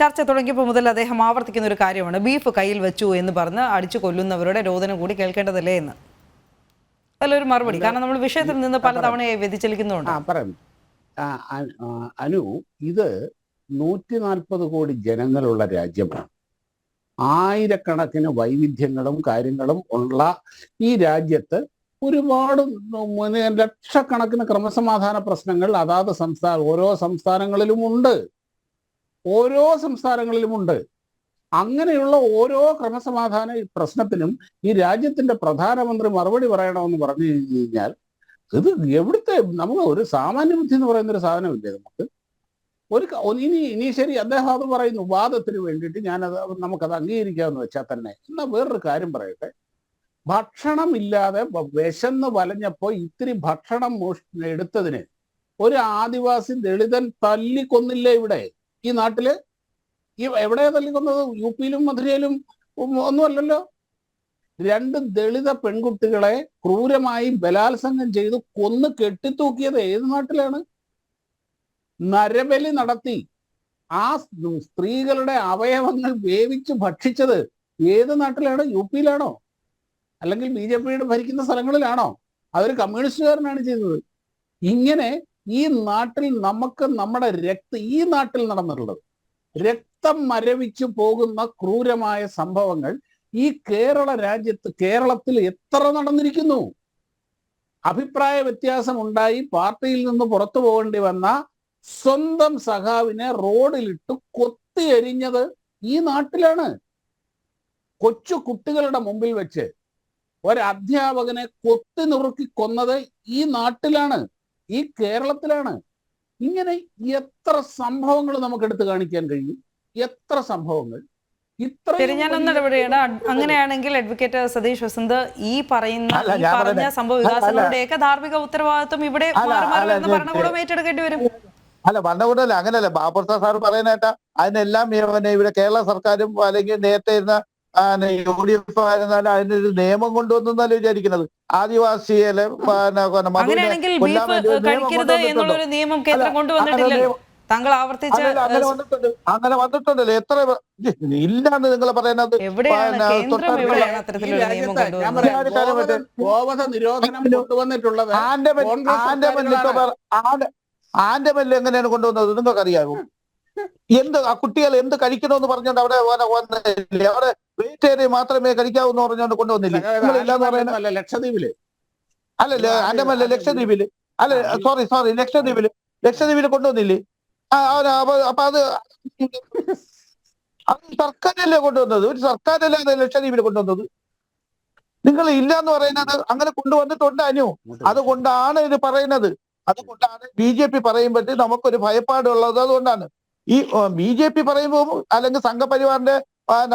ചർച്ച തുടങ്ങിയപ്പോൾ മുതൽ അദ്ദേഹം ആവർത്തിക്കുന്ന ഒരു കാര്യമാണ്. ബീഫ് കയ്യിൽ വെച്ചു എന്ന് പറഞ്ഞ് അടിച്ചു കൊല്ലുന്നവരുടെ രോദനം കൂടി കേൾക്കേണ്ടതല്ലേ എന്ന്. അതിലൊരു മറുപടി. കാരണം നമ്മൾ വിഷയത്തിൽ നിന്ന് പലതവണയായി വ്യതിചലിക്കുന്നുണ്ട് അനു ഇത് നൂറ്റി നാൽപ്പത് കോടി ജനങ്ങളുള്ള രാജ്യമാണ്. ആയിരക്കണക്കിന് വൈവിധ്യങ്ങളും കാര്യങ്ങളും ഉള്ള ഈ രാജ്യത്ത് ഒരുപാട് ലക്ഷക്കണക്കിന് ക്രമസമാധാന പ്രശ്നങ്ങൾ അതാത് സംസ്ഥാന ഓരോ സംസ്ഥാനങ്ങളിലും ഉണ്ട്. ഓരോ സംസ്ഥാനങ്ങളിലും ഉണ്ട്. അങ്ങനെയുള്ള ഓരോ ക്രമസമാധാന പ്രശ്നത്തിനും ഈ രാജ്യത്തിന്റെ പ്രധാനമന്ത്രി മറുപടി പറയണമെന്ന് പറഞ്ഞു കഴിഞ്ഞാൽ ഇത് എവിടുത്തെ നമുക്ക് ഒരു സാമാന്യ ബുദ്ധി എന്ന് പറയുന്ന ഒരു സാധനമില്ലേ നമുക്ക്? ഒരു ഇനി ഇനി ശരി അദ്ദേഹം അത് പറയുന്നു വാദത്തിന് വേണ്ടിയിട്ട് ഞാനത് നമുക്കത് അംഗീകരിക്കാമെന്ന് വെച്ചാൽ തന്നെ. എന്നാൽ വേറൊരു കാര്യം പറയട്ടെ. ഭക്ഷണം ഇല്ലാതെ വ- വിശന്ന് വലഞ്ഞപ്പോ ഇത്തിരി ഭക്ഷണം എടുത്തതിന് ഒരു ആദിവാസി ദളിതൻ തല്ലിക്കൊന്നില്ലേ ഇവിടെ? ഈ നാട്ടിൽ ഈ എവിടെയാ തല്ലിക്കൊന്നത്? യു പിയിലും മധുരയിലും ഒന്നുമല്ലല്ലോ. രണ്ട് ദളിത പെൺകുട്ടികളെ ക്രൂരമായി ബലാത്സംഗം ചെയ്ത് കൊന്ന് കെട്ടിത്തൂക്കിയത് ഏത് നാട്ടിലാണ്? നരബലി നടത്തി. ആ സ്ത്രീകളുടെ അവയവങ്ങൾ വേവിച്ച് ഭക്ഷിച്ചത് ഏത് നാട്ടിലാണ്? യു പിയിലാണോ? അല്ലെങ്കിൽ ബി ജെ പിയുടെ ഭരിക്കുന്ന സ്ഥലങ്ങളിലാണോ? അവർ കമ്മ്യൂണിസ്റ്റുകാരനാണ് ചെയ്തത്. ഇങ്ങനെ ഈ നാട്ടിൽ നമുക്ക് നമ്മുടെ രക്ത ഈ നാട്ടിൽ നടന്നിട്ടുള്ളത് രക്തം മരവിച്ചു പോകുന്ന ക്രൂരമായ സംഭവങ്ങൾ ഈ കേരള രാജ്യത്ത് കേരളത്തിൽ എത്ര നടന്നിരിക്കുന്നു? അഭിപ്രായ വ്യത്യാസം ഉണ്ടായി. പാർട്ടിയിൽ നിന്ന് പുറത്തു പോകേണ്ടി വന്ന സ്വന്തം സഖാവിനെ റോഡിലിട്ട് കൊത്തി എരിഞ്ഞത് ഈ നാട്ടിലാണ്. കൊച്ചു കുട്ടികളുടെ മുമ്പിൽ വെച്ച് ഒരധ്യാപകനെ കൊത്തി നുറുക്കി കൊന്നത് ഈ നാട്ടിലാണ്. ഈ കേരളത്തിലാണ് ഇങ്ങനെ എത്ര സംഭവങ്ങൾ നമുക്ക് എടുത്തു കാണിക്കാൻ കഴിയും? എത്ര സംഭവങ്ങൾ? ഇടപെടുകയാണ്. അങ്ങനെയാണെങ്കിൽ അഡ്വക്കേറ്റ് സതീഷ് വസന്ത് ഈ പറയുന്ന പറഞ്ഞ സംഭവ വികാസങ്ങളുടെയൊക്കെ ധാർമ്മിക ഉത്തരവാദിത്വം ഇവിടെ ഭരണകൂടം ഏറ്റെടുക്കേണ്ടി വരും. അല്ല ഭരണകൂടമല്ല അങ്ങനെയല്ല. ബാബുപ്രസാദ് സാർ പറയുന്നേട്ട അതിനെല്ലാം പിന്നെ ഇവിടെ കേരള സർക്കാരും അല്ലെങ്കിൽ നേരത്തെ ഇരുന്ന യു ഡി എഫ് ആയിരുന്നാലും അതിനൊരു നിയമം കൊണ്ടുവന്നല്ല വിചാരിക്കുന്നത്. ആദിവാസിയിലെ അങ്ങനെ താങ്കൾ ആവർത്തിച്ച് അങ്ങനെ വന്നിട്ടുണ്ട്. വന്നിട്ടുണ്ടല്ലോ. എത്ര ഇല്ലാന്ന് നിങ്ങൾ പറയുന്നത് എവിടെയാണ്? മെല്ലെ ആൻഡമനിൽ എങ്ങനെയാണ് കൊണ്ടുവന്നത്? നിങ്ങൾക്ക് അറിയാമോ എന്ത് ആ കുട്ടികൾ എന്ത് കഴിക്കണമെന്ന് പറഞ്ഞുകൊണ്ട് അവിടെ വന്ന- വന്നില്ലേ? അവിടെ വെജിറ്റേറിയൻ മാത്രമേ കഴിക്കാവൂ എന്ന് പറഞ്ഞുകൊണ്ട് കൊണ്ടുവന്നില്ലേ? ലക്ഷദ്വീപിൽ അല്ല ലക്ഷദ്വീപിൽ. അല്ലല്ല ലക്ഷദ്വീപിൽ. അല്ല സോറി സോറി ലക്ഷദ്വീപിൽ. ലക്ഷദ്വീപിൽ കൊണ്ടുവന്നില്ലേ? അപ്പൊ അത് അത് സർക്കാരല്ലേ കൊണ്ടുവന്നത്? ഒരു സർക്കാരല്ലേ അത് ലക്ഷദ്വീപിൽ കൊണ്ടുവന്നത്? നിങ്ങൾ ഇല്ല എന്ന് പറയുന്നത് അങ്ങനെ കൊണ്ടുവന്നിട്ടുണ്ട് അനു. അതുകൊണ്ടാണ് ഇത് പറയുന്നത്. അതുകൊണ്ടാണ് ബി ജെ പി പറയുമ്പോഴത്തേ നമുക്കൊരു ഭയപ്പാടുള്ളത് അതുകൊണ്ടാണ്. ഈ ബി ജെ പി പറയുമ്പോൾ അല്ലെങ്കിൽ സംഘപരിവാറിന്റെ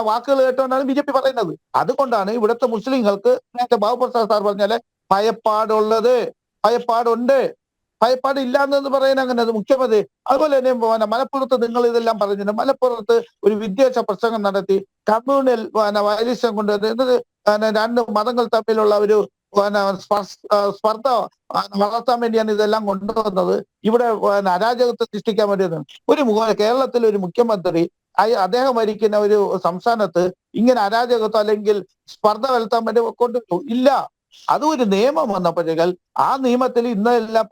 വാക്കുകൾ കേട്ടുകൊണ്ടാണ് ബി ജെ പി പറയുന്നത്. അതുകൊണ്ടാണ് ഇവിടുത്തെ മുസ്ലിങ്ങൾക്ക് നേരത്തെ ബാബുപ്രസാദ് സാർ പറഞ്ഞാൽ ഭയപ്പാടുള്ളത്. ഭയപ്പാടുണ്ട്. ഭയപ്പാട് ഇല്ലാന്ന് പറയുന്ന അങ്ങനെ അത് മുഖ്യമന്ത്രി. അതുപോലെ തന്നെ മലപ്പുറത്ത് നിങ്ങൾ ഇതെല്ലാം പറഞ്ഞു മലപ്പുറത്ത് ഒരു വിദ്വേഷ പ്രസംഗം നടത്തി കമ്മ്യൂണൽ വൈലിസം കൊണ്ടുവന്ന് എന്നത് രണ്ട് മതങ്ങൾ തമ്മിലുള്ള ഒരു സ്പർദ്ധ വളർത്താൻ വേണ്ടിയാണ് ഇതെല്ലാം കൊണ്ടുവന്നത്. ഇവിടെ അരാജകത്വം സൃഷ്ടിക്കാൻ വേണ്ടിയതാണ് ഒരു കേരളത്തിൽ ഒരു മുഖ്യമന്ത്രി അദ്ദേഹം ഭരിക്കുന്ന ഒരു സംസ്ഥാനത്ത് ഇങ്ങനെ അരാജകത്വം അല്ലെങ്കിൽ സ്പർദ്ധ വരുത്താൻ വേണ്ടി കൊണ്ടുവരും ഇല്ല. അതും ഒരു നിയമം വന്നപ്പോഴേക്കാൾ ആ നിയമത്തിൽ ഇന്നെല്ലാം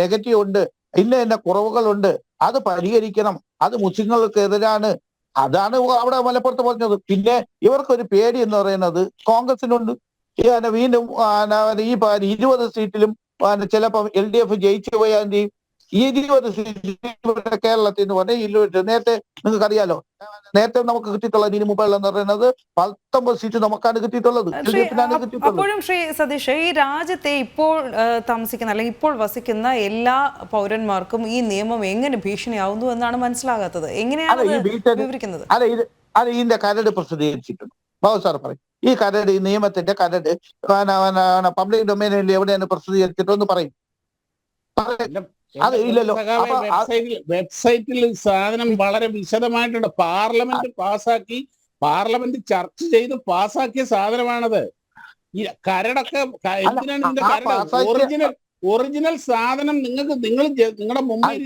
നെഗറ്റീവ് ഉണ്ട്. ഇന്ന ഇന്ന കുറവുകളുണ്ട്. അത് പരിഹരിക്കണം. അത് മുസ്ലിങ്ങൾക്ക് എതിരാണ് അതാണ് അവിടെ മലപ്പുറത്ത് പറഞ്ഞത്. പിന്നെ ഇവർക്കൊരു പേടി എന്ന് പറയുന്നത് കോൺഗ്രസിനുണ്ട്. വീണ്ടും ഈ ഇരുപത് സീറ്റിലും ചിലപ്പം എൽ ഡി എഫ് ജയിച്ചു പോയാൽ ഇരുപത് സീറ്റ് കേരളത്തിൽ എന്ന് പറഞ്ഞാൽ ഇരുപത് നേരത്തെ നിങ്ങൾക്ക് അറിയാലോ നേരത്തെ നമുക്ക് കിട്ടിയിട്ടുള്ള ഇതിന് മുമ്പുള്ള എന്ന് പറയുന്നത് പത്തൊമ്പത് സീറ്റ് നമുക്കാണ് കിട്ടിയിട്ടുള്ളത്. അപ്പോഴും ശ്രീ സതീഷ് ഈ രാജ്യത്തെ ഇപ്പോൾ താമസിക്കുന്ന അല്ലെങ്കിൽ ഇപ്പോൾ വസിക്കുന്ന എല്ലാ പൗരന്മാർക്കും ഈ നിയമം എങ്ങനെ ഭീഷണിയാവുന്നു എന്നാണ് മനസ്സിലാകാത്തത്? എങ്ങനെയാണ് വിവരിക്കുന്നത്? അല്ല ഇത് അല്ല ഇതിന്റെ കരട് പ്രസിദ്ധീകരിച്ചിട്ടുണ്ട്. ബാബു സാർ പറയും. ഈ കരട് ഈ നിയമത്തിന്റെ കരട് പബ്ലിക് ഡൊമൈനിൽ എവിടെയാണ് പ്രസിദ്ധീകരിച്ചിട്ടെന്ന് പറയും. പറയും. അത് ഇല്ലല്ലോ. ആ- വെബ്സൈറ്റിൽ വെബ്സൈറ്റിൽ സാധനം വളരെ വിശദമായിട്ടുണ്ട്. പാർലമെന്റ് പാസാക്കി പാർലമെന്റ് ചർച്ച ചെയ്ത് പാസാക്കിയ സാധനമാണത്. ഈ കരടൊക്കെ എന്തിനാണ് ഇതിന്റെ കരട്? ഒറിജിനൽ ഒറിജിനൽ സാധനം നിങ്ങൾക്ക് നിങ്ങൾ നിങ്ങളുടെ മുമ്പിൽ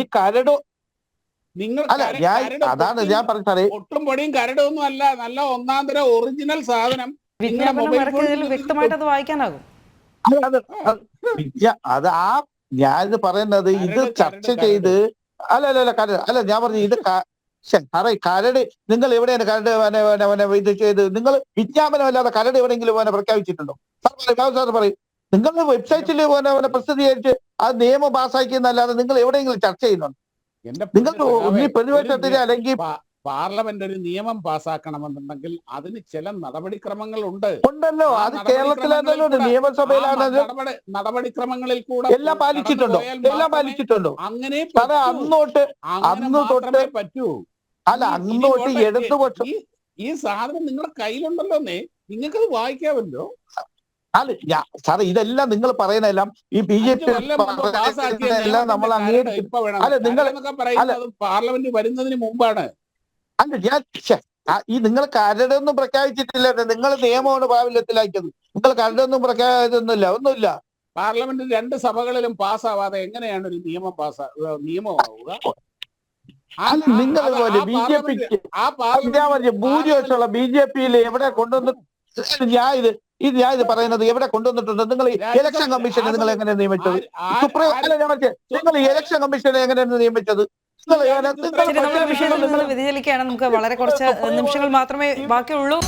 ഈ കരട് നിങ്ങൾ അല്ല ഞാൻ അതാണ് ഞാൻ പറഞ്ഞത് ഒട്ടും പൊടിയും കരടൊന്നും അല്ല നല്ല ഒന്നാം തരം ഒറിജിനൽ സാധനം നിങ്ങളുടെ മൊബൈൽ ഫോണിൽ വ്യക്തമായിട്ട് അത് വായിക്കാനാകും. അത് ആ ഞാനിത് പറയുന്നത് ഇത് ചർച്ച ചെയ്ത് അല്ല അല്ല അല്ല കരട്. അല്ല ഞാൻ പറഞ്ഞു ഇത് അറേ സാറേ കരട് നിങ്ങൾ എവിടെയാണ് കരട് ഇത് ചെയ്ത്? നിങ്ങൾ വിജ്ഞാപനം അല്ലാതെ കരട് എവിടെയെങ്കിലും പ്രഖ്യാപിച്ചിട്ടുണ്ടോ? സാർ പറയും ബാബു സാർ പറയും. നിങ്ങൾ വെബ്സൈറ്റിൽ പോലെ പിന്നെ പ്രസിദ്ധീകരിച്ച് അത് നിയമം പാസ്സാക്കിയെന്നല്ലാതെ നിങ്ങൾ എവിടെയെങ്കിലും ചർച്ച ചെയ്യുന്നുണ്ട്? നിങ്ങൾ ഈ പ്രതിപക്ഷത്തിന് അല്ലെങ്കിൽ പാർലമെന്റ് ഒരു നിയമം പാസ്സാക്കണമെന്നുണ്ടെങ്കിൽ അതിന് ചില നടപടിക്രമങ്ങൾ ഉണ്ട് ഉണ്ടല്ലോ അത് കേരളത്തിലെ കേരളത്തിലാണല്ലോ നിയമസഭയിലാണല്ലോ നടപടിക്രമങ്ങളിൽ കൂടെ എല്ലാം പാലിച്ചിട്ടുണ്ടോ? എല്ലാം പാലിച്ചിട്ടുണ്ടോ? അങ്ങനെ അന്നോട്ട് അന്ന് തൊട്ട് പറ്റൂ. അല്ല അങ്ങോട്ട് ഇടതുപക്ഷം ഈ സാധനം നിങ്ങളുടെ കയ്യിലുണ്ടല്ലോന്നേ നിങ്ങൾക്കത് വായിക്കാമല്ലോ. അല്ല ഞാ- സാറേ ഇതെല്ലാം നിങ്ങൾ പറയുന്നതെല്ലാം ഈ ബി ജെ പി എല്ലാം നമ്മൾ വേണം. അല്ല, നിങ്ങൾ- പാർലമെന്റ് വരുന്നതിന് മുമ്പാണ്. അല്ല ഞാൻ ഈ നിങ്ങൾ കരടൊന്നും പ്രഖ്യാപിച്ചിട്ടില്ല നിങ്ങൾ നിയമമാണ് പ്രാബല്യത്തിലാക്കിയത്. നിങ്ങൾ കരടൊന്നും പ്രഖ്യാപിച്ചൊന്നുമില്ല ഒന്നുമില്ല. പാർലമെന്റിൽ രണ്ട് സഭകളിലും പാസ്സാവാതെ എങ്ങനെയാണ് ഒരു നിയമം പാസ്സാ നിയമമാവുക? നിങ്ങൾ പോലെ ബി ജെ പി പിക്ക് ഭൂരിപക്ഷമുള്ള ബി ജെ പിയിൽ എവിടെ കൊണ്ടുവന്ന് ഞാൻ ഇത് ഇത് ഞാൻ ഇത് പറയുന്നത് എവിടെ കൊണ്ടുവന്നിട്ടുണ്ട്? നിങ്ങൾ ഇലക്ഷൻ കമ്മീഷനെ നിങ്ങൾ എങ്ങനെ നിയമിച്ചത്? സുപ്രീം നിങ്ങൾ ഇലക്ഷൻ കമ്മീഷനെ എങ്ങനെയാണ് നിയമിച്ചത്? ശരി നമ്മൾ പക്ഷേ വിഷയത്തിൽ നിങ്ങൾ നിന്ന് വ്യതിചലിക്കുകയാണ് നമുക്ക് വളരെ കുറച്ച് നിമിഷങ്ങൾ മാത്രമേ ബാക്കിയുള്ളൂ.